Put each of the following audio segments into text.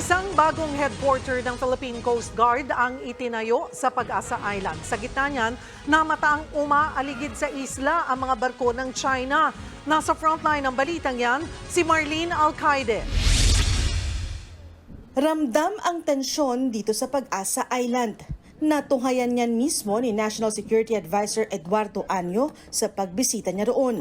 Isang bagong headquarter ng Philippine Coast Guard ang itinayo sa Pag-asa Island. Sa gitna niyan, namataang umaaligid sa isla ang mga barko ng China. Nasa frontline ng balitang yan, si Marlene Alcaide. Ramdam ang tensyon dito sa Pag-asa Island. Natunghayan niyan mismo ni National Security Advisor Eduardo Anyo sa pagbisita niya roon.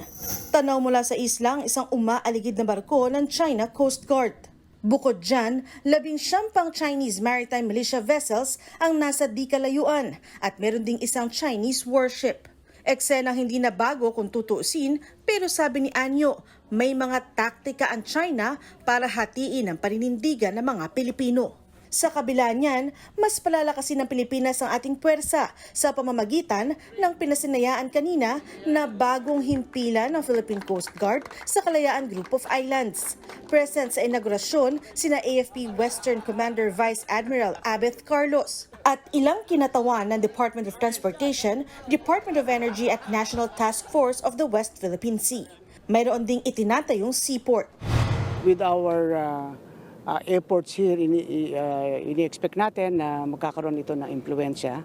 Tanaw mula sa islang isang umaaligid na barko ng China Coast Guard. Bukod dyan, labing siyam pang Chinese maritime militia vessels ang nasa di kalayuan at meron ding isang Chinese warship. Eksenang hindi na bago kung tutuusin pero sabi ni Anyo, may mga taktika ang China para hatiin ang paninindigan ng mga Pilipino. Sa kabila niyan, mas palalakasin ng Pilipinas ang ating puwersa sa pamamagitan ng pinasinayaan kanina na bagong himpilan ng Philippine Coast Guard sa Kalayaan Group of Islands. Present sa inaugurasyon sina AFP Western Commander Vice Admiral Abeth Carlos at ilang kinatawan ng Department of Transportation, Department of Energy at National Task Force of the West Philippine Sea. Mayroon ding itinatayong seaport. with our uh, uh, efforts here, ini, uh, ini-expect natin na magkakaroon ito ng impluensya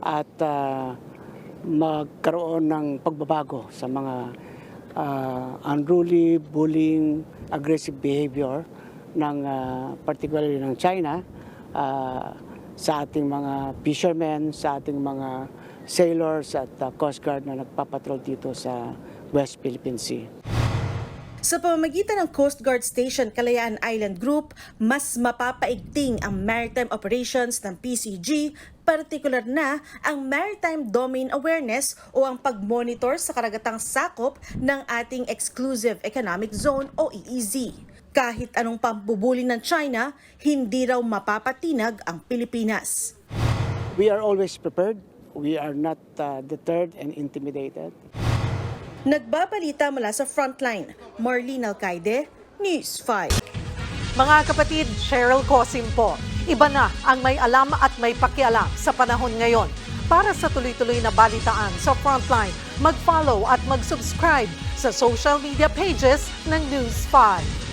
at uh, magkaroon ng pagbabago sa mga uh, unruly, bullying, aggressive behavior ng uh, particularly ng China uh, sa ating mga fishermen, sa ating mga sailors at uh, Coast Guard na nagpapatrol dito sa West Philippine Sea. Sa pamamagitan ng Coast Guard Station Kalayaan Island Group, mas mapapaigting ang maritime operations ng PCG, partikular na ang Maritime Domain Awareness o ang pag-monitor sa karagatang sakop ng ating Exclusive Economic Zone o EEZ. Kahit anong pambubuli ng China, hindi raw mapapatinag ang Pilipinas. We are always prepared. We are not uh, deterred and intimidated. Nagbabalita mula sa frontline, Marlene Alcaide, News 5. Mga kapatid, Cheryl Cosim po. Iba na ang may alam at may pakialam sa panahon ngayon. Para sa tuloy-tuloy na balitaan sa Frontline, mag-follow at mag-subscribe sa social media pages ng News 5.